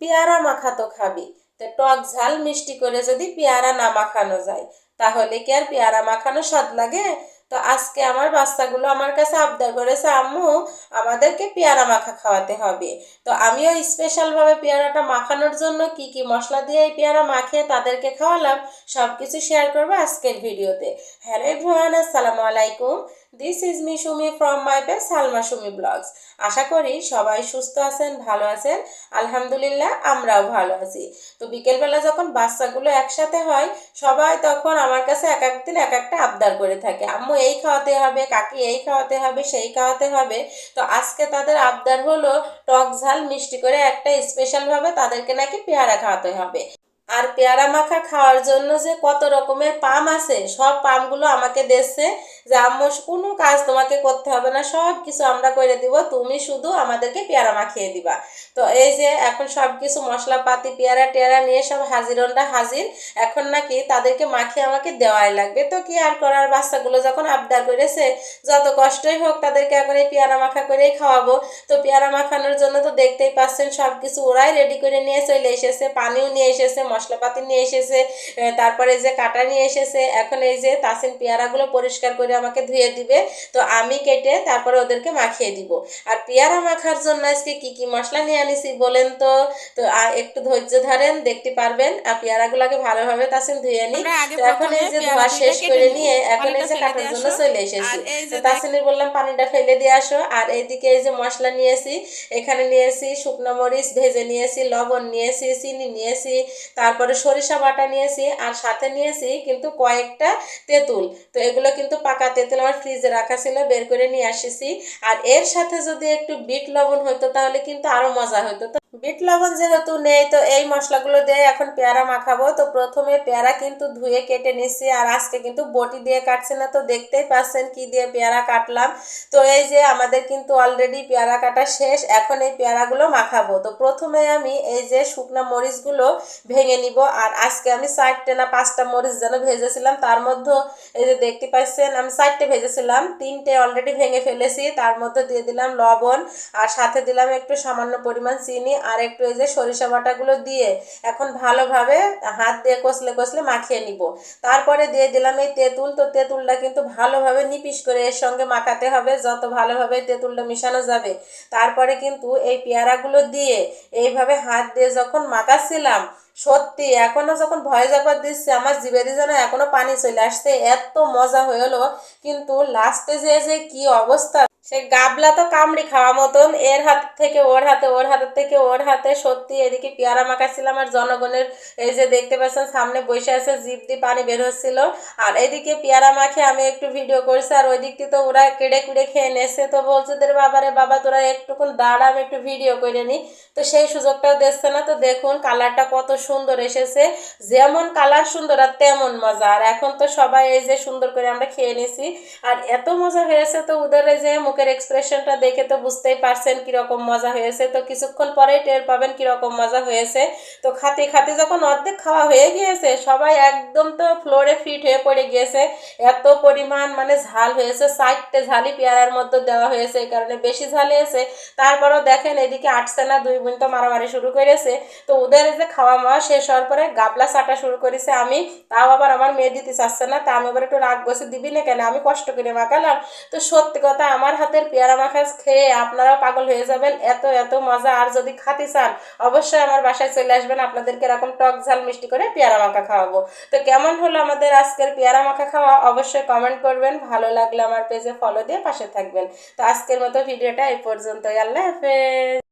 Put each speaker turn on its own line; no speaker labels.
পেয়ারা মাখা তো খাবি। তো টক ঝাল মিষ্টি করে যদি পেয়ারা না মাখানো যায়, তাহলে কি আর পেয়ারা মাখানো স্বাদ লাগে? তো আজকে আমার বাচ্চাগুলো আমার কাছে আবদার করেছে, আম্মু, আমাদেরকে পেয়ারা মাখা খাওয়াতে হবে। তো আমিও স্পেশালভাবে পেয়ারাটা মাখানোর জন্য কি কি মশলা দিয়ে এই পেয়ারা মাখিয়ে তাদেরকে খাওয়ালাম সব কিছু শেয়ার করব আজকের ভিডিওতে। হ্যালো এভরিওয়ান, আসসালামু আলাইকুম। This is me Sumi from my page Salma Sumi blogs আশা করি সবাই সুস্থ আছেন, ভালো আছেন। আলহামদুলিল্লাহ, আমরাও ভালো আছি। তো বিকেলবেলা যখন বাচ্চাগুলো একসাথে হয়, সবাই তখন আমার কাছে এক একদিন এক একটা আবদার করে থাকে। আম্মু, এই খাওয়াতে হবে, কাকি এই খাওয়াতে হবে, সেই খাওয়াতে হবে। তো আজকে তাদের আবদার হলো টক ঝাল মিষ্টি করে একটা স্পেশালভাবে তাদেরকে নাকি পেয়ারা খাওয়াতে হবে। আর পেয়ারা মাখা খাওয়ার জন্য যে কত রকমের পাম আছে, সব পামগুলো আমাকে দিচ্ছে যে, আম্মু, কোনো কাজ তোমাকে করতে হবে না, সব কিছু আমরা করে দিব, তুমি শুধু আমাদেরকে পেয়ারা মাখিয়ে দিবা। তো এই যে, এখন সব কিছু মশলাপাতি, পেয়ারা টেয়ারা নিয়ে সব হাজিরনটা হাজির। এখন নাকি তাদেরকে মাখিয়ে আমাকে দেওয়াই লাগবে। তো কি আর করার? বাচ্চাগুলো যখন আবদার করেছে, যত কষ্টই হোক তাদেরকে এখন এই পেয়ারা মাখা করেই খাওয়াবো। তো পেয়ারা মাখানোর জন্য তো দেখতেই পাচ্ছেন, সব কিছু ওরাই রেডি করে নিয়ে চলে এসেছে, পানিও নিয়ে এসেছে মশলাপাতি নিয়ে এসেছে তারপরে যে কাটা নিয়ে এসেছে এখন এই যে তাসিন পেয়ারাগুলো পরিষ্কার করে আমাকে ধুয়ে দিবে তো আমি কেটে তারপরে ওদেরকে মাখিয়ে দিব। আর পেয়ারা মাখার জন্য আজকে কি কি মশলা নিয়ে আনিছি বলেন তো? তো একটু ধৈর্য ধরেন দেখতে পারবেন আর পেয়ারাগুলোকে ভালোভাবে তাসিন ধুয়ে নি এখন এই যে ধোয়া শেষ করে নিয়ে এখন এই যে কাটার জন্য চলে এসেছি। তো তাসিনের বললাম পানিটা ফেলে দিয়ে আসো। আর এইদিকে এই যে মশলা নিয়েছি এখানে নিয়েছি শুকনো মরিচ ভেজে নিয়েছি লবণ নিয়েছি চিনি নিয়েছি তারপরে সরিষা বাটা নিয়েছি আর সাথে নিয়েছি কিন্তু কয়েকটা তেঁতুল। তো এগুলো কিন্তু পাকা তেঁতুল আমার ফ্রিজে রাখা ছিল, বের করে নিয়ে আসেছি। আর এর সাথে যদি একটু বিট লবণ হতো তাহলে কিন্তু আরও মজা হতো তো বিট লবণ যেহেতু নেই, তো এই মশলাগুলো দিয়ে এখন পেয়ারা মাখাবো। তো প্রথমে পেয়ারা কিন্তু ধুয়ে কেটে নিচ্ছি, আর আজকে কিন্তু বটি দিয়ে কাটছে না। তো দেখতেই পাচ্ছেন কি দিয়ে পেয়ারা কাটলাম। তো এই যে আমাদের কিন্তু অলরেডি পেয়ারা কাটা শেষ, এখন এই পেয়ারাগুলো মাখাবো। তো প্রথমে আমি এই যে শুকনো মরিচগুলো ভেঙে নিব, আর আজকে আমি চারটে না পাঁচটা মরিচ যেন ভেজেছিলাম, তার মধ্যে এই যে দেখতে পাচ্ছেন, আমি চারটে ভেজেছিলাম, তিনটে অলরেডি ভেঙে ফেলেছি, তার মধ্যে দিয়ে দিলাম লবণ, আর সাথে দিলাম একটু সামান্য পরিমাণ চিনি আর একটু এই যে সরিষা বাটাগুলো দিয়ে এখন ভালোভাবে হাত দিয়ে কষলে কষলে মাখিয়ে নিব। তারপরে দিয়ে দিলাম এই তেঁতুল। তো তেঁতুলটা কিন্তু ভালোভাবে নিপিস করে এর সঙ্গে মাখাতে হবে। যত ভালোভাবে তেঁতুলটা মিশানো যাবে, তারপরে কিন্তু এই পেয়ারাগুলো দিয়ে এইভাবে হাত দিয়ে যখন মাখাচ্ছিলাম, সত্যি এখনও যখন ভয় জাপার দিচ্ছে, আমার জিভেরি যেন এখনও পানি চলে আসছে। এত মজা হয়ে হলো কিন্তু লাস্টে যে যে কি অবস্থা। সে গাবলা তো কামড়ি খাওয়া মতন, এর হাত থেকে ওর হাতে, ওর হাতের থেকে ওর হাতে। সত্যি এদিকে পেয়ারা মাখাচ্ছিলাম আর জনগণের এই যে দেখতে পাচ্ছেন, সামনে বসে আছে জিপ দিয়ে পানি বের হচ্ছিল। আর এদিকে পেয়ারা মাখে, আমি একটু ভিডিও করছি, আর ওই দিকটি তো ওরা কেড়ে কুড়ে খেয়ে নেছে। তো বলছে তোর বাবারে বাবা, তোরা একটুকুন দাঁড়া, আমি একটু ভিডিও করে নিই তো সেই সুযোগটাও দেখছে না। তো দেখুন কালারটা কত সুন্দর এসেছে। যেমন কালার সুন্দর আর তেমন মজা। আর এখন তো সবাই এই যে সুন্দর করে আমরা খেয়ে নিছি। আর এত মজা হয়েছে তো ওদের এই যে মুখের এক্সপ্রেশনটা দেখে তো বুঝতেই পারছেন কীরকম মজা হয়েছে। তো কিছুক্ষণ পরেই টের পাবেন কীরকম মজা হয়েছে। তো খাতে খাতে যখন অর্ধেক খাওয়া হয়ে গিয়েছে, সবাই একদম তো ফ্লোরে ফিট হয়ে পড়ে গিয়েছে। এত পরিমাণ মানে ঝাল হয়েছে চারটে ঝালই পেয়ারার মধ্যে দেওয়া হয়েছে, এই কারণে বেশি ঝাল হয়েছে। তারপরেও দেখেন এদিকে আটছে না দুই বোন তো মারামারি শুরু করেছে। তো ওদের যে খাওয়া মাওয়া শেষ হওয়ার পরে গাবলা চাটা শুরু করেছে আমি। তাও আবার আমার মেয়ে দিতে চাচ্ছে না, তা আমি আবার একটু রাগ বসে দিবি না কেন? আমি কষ্ট করে মাখালাম তো সত্যি কথা আমার হাতের পেয়ারা মাখা খেয়ে আপনারা পাগল হয়ে যাবেন। এত এত মজা। আর যদি খাতে চান, অবশ্যই আমার বাসায় চলে আসবেন। আপনাদেরকে এরকম টক ঝাল মিষ্টি করে পেয়ারা মাখা খাওয়াবো। তো কেমন হলো আমাদের আজকের পেয়ারা মাখা খাওয়া? অবশ্যই কমেন্ট করবেন। ভালো লাগলে আমার পেজে ফলো দিয়ে পাশে থাকবেন। তো আজকের মতো ভিডিওটা এই পর্যন্তই। আল্লাহ হাফেজ।